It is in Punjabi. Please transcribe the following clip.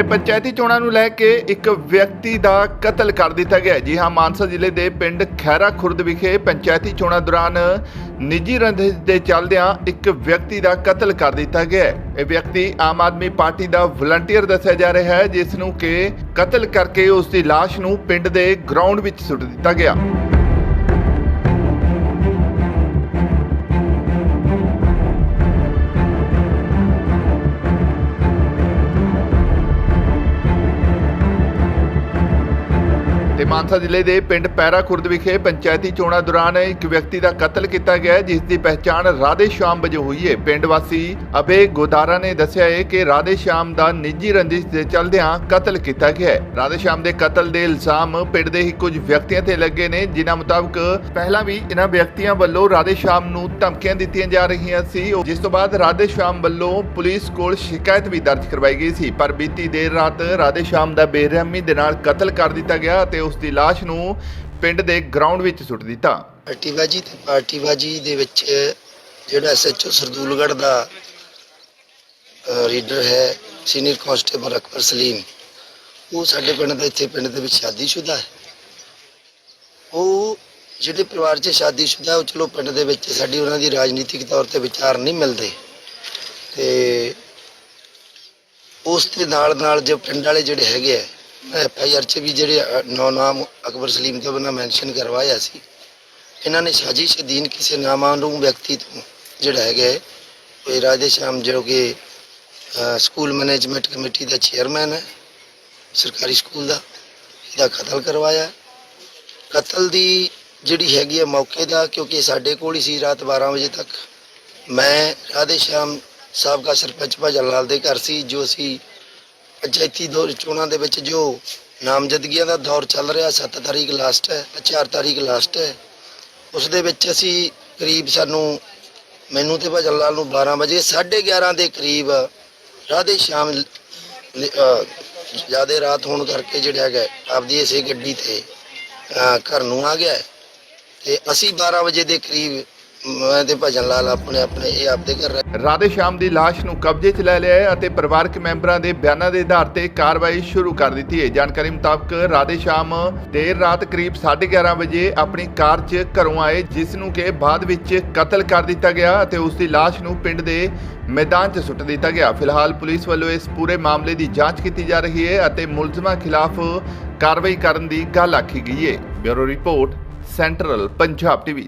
ਅਤੇ ਪੰਚਾਇਤੀ ਚੋਣਾਂ ਨੂੰ ਲੈ ਕੇ ਇੱਕ ਵਿਅਕਤੀ ਦਾ ਕਤਲ ਕਰ ਦਿੱਤਾ ਗਿਆ ਜੀ ਹਾਂ, ਮਾਨਸਾ ਜ਼ਿਲ੍ਹੇ ਦੇ ਪਿੰਡ ਖੈਰਾ ਖੁਰਦ ਵਿਖੇ ਪੰਚਾਇਤੀ ਚੋਣਾਂ ਦੌਰਾਨ ਨਿੱਜੀ ਰੰਜਿਸ਼ ਦੇ ਚੱਲਦਿਆਂ ਇੱਕ ਵਿਅਕਤੀ ਦਾ ਕਤਲ ਕਰ ਦਿੱਤਾ ਗਿਆ ਇਹ ਵਿਅਕਤੀ ਆਮ ਆਦਮੀ ਪਾਰਟੀ ਦਾ ਵਲੰਟੀਅਰ ਦੱਸਿਆ ਜਾ ਰਿਹਾ ਹੈ, ਜਿਸ ਨੂੰ ਕਿ ਕਤਲ ਕਰਕੇ ਉਸ ਦੀ ਲਾਸ਼ ਨੂੰ ਪਿੰਡ ਦੇ ਗਰਾਊਂਡ ਵਿੱਚ ਸੁੱਟ ਦਿੱਤਾ ਗਿਆ। ਮਾਨਸਾ ਜ਼ਿਲ੍ਹੇ ਦੇ ਪਿੰਡ ਪੈਰਾ ਖੁਰਦ ਵਿਖੇ ਪੰਚਾਇਤੀ ਚੋਣਾਂ ਦੌਰਾਨ ਇੱਕ ਵਿਅਕਤੀ ਦਾ ਕਤਲ ਕੀਤਾ ਗਿਆ ਜਿਸ ਦੀ ਪਹਿਚਾਣ ਰਾਧੇ ਸ਼ਾਮ ਵਜੋਂ ਹੋਈ ਹੈ। ਪਿੰਡ ਵਾਸੀ ਅਬੇ ਗੋਦਾਰਾ ਨੇ ਦੱਸਿਆ ਹੈ ਕਿ ਰਾਧੇ ਸ਼ਾਮ ਦਾ ਨਿੱਜੀ ਰੰਜਿਸ਼ ਦੇ ਚੱਲਦਿਆਂ ਕਤਲ ਕੀਤਾ ਗਿਆ ਹੈ। ਰਾਧੇ ਸ਼ਾਮ ਦੇ ਕਤਲ ਦੇ ਇਲਜ਼ਾਮ ਪਿੰਡ ਦੇ ਹੀ ਕੁਝ ਵਿਅਕਤੀਆਂ ਤੇ ਲੱਗੇ ਨੇ, ਜਿਨ੍ਹਾਂ ਮੁਤਾਬਕ ਪਹਿਲਾਂ ਵੀ ਇਹਨਾਂ ਵਿਅਕਤੀਆਂ ਵੱਲੋਂ ਰਾਧੇ ਸ਼ਾਮ ਨੂੰ ਧਮਕੀਆਂ ਦਿੱਤੀਆਂ ਜਾ ਰਹੀਆਂ ਸੀ। ਜਿਸ ਤੋਂ ਬਾਅਦ ਰਾਧੇ ਸ਼ਾਮ ਵੱਲੋਂ ਪੁਲਿਸ ਕੋਲ ਸ਼ਿਕਾਇਤ ਵੀ ਦਰਜ ਕਰਵਾਈ ਗਈ ਸੀ। ਪਰ ਬੀਤੀ ਦੇਰ ਰਾਤ ਰਾਧੇ ਸ਼ਾਮ ਦਾ ਬੇਰਹਿਮੀ ਦੇ ਨਾਲ ਕਤਲ ਕਰ ਦਿੱਤਾ ਗਿਆ ਤੇ ਉਸ ਦੀ লাশ ਨੂੰ ਪਿੰਡ ਦੇ ਗਰਾਊਂਡ ਵਿੱਚ ਸੁੱਟ ਦਿੱਤਾ। ਪਾਰਟੀਬਾਜੀ ਤੇ ਪਾਰਟੀਬਾਜੀ ਦੇ ਵਿੱਚ ਜਿਹੜਾ ਐਸਐਚਓ ਸਰਦੂਲਗੜ੍ਹ ਦਾ ਰੀਡਰ ਹੈ, ਸੀਨੀਅਰ ਕਾਂਸਟੇਬਲ ਅਕਬਰ ਸਲੀਮ, ਉਹ ਸਾਡੇ ਪਿੰਡ ਦਾ, ਇੱਥੇ ਪਿੰਡ ਦੇ ਵਿੱਚ ਸ਼ਾਦੀशुदा ਹੈ। ਉਹ ਜਿਹੜੇ ਪਰਿਵਾਰ 'ਚ ਸ਼ਾਦੀशुदा, ਉਹ ਚਲੋ ਪਿੰਡ ਦੇ ਵਿੱਚ ਸਾਡੀ ਉਹਨਾਂ ਦੀ ਰਾਜਨੀਤਿਕ ਤੌਰ ਤੇ ਵਿਚਾਰ ਨਹੀਂ ਮਿਲਦੇ। ਤੇ ਉਸ ਦੇ ਨਾਲ ਨਾਲ ਜੋ ਪਿੰਡ ਵਾਲੇ ਜਿਹੜੇ ਹੈਗੇ ਆ ਐਫ ਆਈ ਆਰ 'ਚ ਵੀ ਜਿਹੜੇ ਅ, ਨੌ ਨਾਮ ਅਕਬਰ ਸਲੀਮ ਤੋਂ ਬਿਨਾਂ ਮੈਂਸ਼ਨ ਕਰਵਾਇਆ ਸੀ। ਇਹਨਾਂ ਨੇ ਸਾਜ਼ਿਸ਼ ਅਧੀਨ ਕਿਸੇ ਨਾਮਾਲੂਮ ਵਿਅਕਤੀ ਤੋਂ ਜਿਹੜਾ ਹੈਗਾ ਹੈ, ਕੋਈ ਰਾਧੇ ਸ਼ਾਮ ਜੋ ਕਿ ਸਕੂਲ ਮੈਨੇਜਮੈਂਟ ਕਮੇਟੀ ਦਾ ਚੇਅਰਮੈਨ ਹੈ ਸਰਕਾਰੀ ਸਕੂਲ ਦਾ ਇਹਦਾ ਕਤਲ ਕਰਵਾਇਆ। ਕਤਲ ਦੀ ਜਿਹੜੀ ਹੈਗੀ ਹੈ ਮੌਕੇ ਦਾ ਕਿਉਂਕਿ ਸਾਡੇ ਕੋਲ ਹੀ ਸੀ ਰਾਤ 12 ਵਜੇ ਤੱਕ। ਮੈਂ ਰਾਧੇ ਸ਼ਾਮ ਸਾਬਕਾ ਸਰਪੰਚ ਭਜਨ ਲਾਲ ਦੇ ਘਰ ਸੀ ਜੋ ਅਸੀਂ ਪੰਚਾਇਤੀ ਦੌਰ ਚੋਣਾਂ ਦੇ ਵਿੱਚ ਜੋ ਨਾਮਜ਼ਦਗੀਆਂ ਦਾ ਦੌਰ ਚੱਲ ਰਿਹਾ 7 ਤਾਰੀਖ ਲਾਸਟ ਹੈ 4 ਤਾਰੀਖ ਲਾਸਟ ਹੈ, ਉਸ ਦੇ ਵਿੱਚ ਅਸੀਂ ਕਰੀਬ ਸਾਨੂੰ ਮੈਨੂੰ ਤੇ ਭਜਨ ਲਾਲ ਨੂੰ 12 ਵਜੇ 11:30 ਦੇ ਕਰੀਬ ਰਾਧੇ ਸ਼ਾਮ ਜਿਆਦੇ ਰਾਤ ਹੋਣ ਕਰਕੇ ਜਿਹੜਾ ਹੈਗਾ, ਆਪਦੀ ਇਸੇ ਗੱਡੀ ਤੇ ਘਰ ਨੂੰ ਆ ਗਿਆ ਹੈ। ਤੇ ਅਸੀਂ 12 ਵਜੇ ਦੇ ਕਰੀਬ ਮੈਂ ਤੇ ਭਜਨ ਲਾਲ ਆਪਣੇ ਆਪਣੇ, ਇਹ ਆਪਦੇ ਘਰ ਰਹਿ- ਰਾਧੇ ਸ਼ਾਮ ਦੀ ਲਾਸ਼ ਨੂੰ ਕਬਜ਼ੇ 'ਚ ਲੈ ਲਿਆ ਹੈ ਅਤੇ ਪਰਿਵਾਰਕ ਮੈਂਬਰਾਂ ਦੇ ਬਿਆਨਾਂ ਦੇ ਆਧਾਰ ਤੇ ਕਾਰਵਾਈ ਸ਼ੁਰੂ ਕਰ ਦਿੱਤੀ ਹੈ। ਜਾਣਕਾਰੀ ਮੁਤਾਬਕ ਰਾਧੇ ਸ਼ਾਮ ਦੇਰ ਰਾਤ ਕਰੀਬ 11:30 ਵਜੇ ਆਪਣੀ ਕਾਰ 'ਚ ਘਰੋਂ ਆਏ, ਜਿਸ ਨੂੰ ਕਿ ਬਾਅਦ ਵਿੱਚ ਕਤਲ ਕਰ ਦਿੱਤਾ ਗਿਆ ਅਤੇ ਉਸ ਦੀ ਲਾਸ਼ ਨੂੰ ਪਿੰਡ ਦੇ ਮੈਦਾਨ 'ਚ ਸੁੱਟ ਦਿੱਤਾ ਗਿਆ। ਫਿਲਹਾਲ ਪੁਲਿਸ ਵੱਲੋਂ ਇਸ ਪੂਰੇ ਮਾਮਲੇ ਦੀ ਜਾਂਚ ਕੀਤੀ ਜਾ ਰਹੀ ਹੈ ਅਤੇ ਮੁਲਜ਼ਮਾਂ ਖਿਲਾਫ ਕਾਰਵਾਈ ਕਰਨ ਦੀ ਗੱਲ ਆਖੀ ਗਈ ਹੈ। Bureau report, central Punjab TV.